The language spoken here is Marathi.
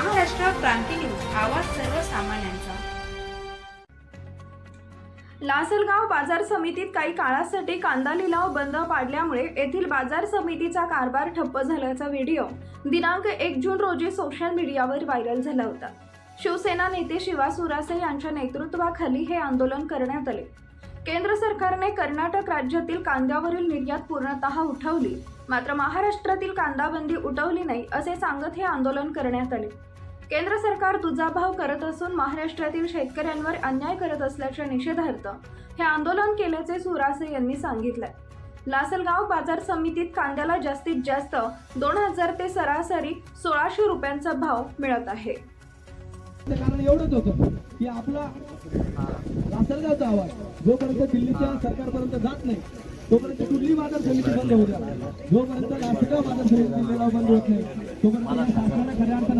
क्रांती न्यूज आवाज सर्वसामान्यांचा. लासलगाव बाजार समितीत काही काळासाठी कांदा लिलाव बंद पाडल्यामुळे येथील बाजार समितीचा कारभार ठप्प झाल्याचा व्हिडिओ दिनांक एक जून रोजी सोशल मीडियावर व्हायरल झाला होता. शिवसेना नेते शिवा सुरासे यांच्या नेतृत्वाखाली हे आंदोलन करण्यात आले. केंद्र सरकारने कर्नाटक राज्यातील कांद्यावरील निर्यात पूर्णतः उठवली मात्र महाराष्ट्रातील कांदाबंदी उठवली नाही असे सांगत हे आंदोलन करण्यात आले. केंद्र सरकार दुजाभाव करत असून महाराष्ट्रातील शेतकऱ्यांवर अन्याय करत असल्याच्या निषेधार्थ हे आंदोलन केल्याचे सुरासे यांनी सांगितलंय. लासलगाव बाजार समितीत कांद्याला जास्तीत जास्त दोन हजार ते सरासरी सोळाशे रुपयांचा भाव मिळत आहे. कारण एवढंच होतं की आपला लासलगावचा आवाज जोपर्यंत दिल्लीच्या सरकारपर्यंत जात नाही तोपर्यंत कुठली बाजार समिती बंद होऊ द्या जोपर्यंत लासलगाव बाजार समिती बंद होत नाही तोपर्यंत या शासनाला खऱ्या अर्थानं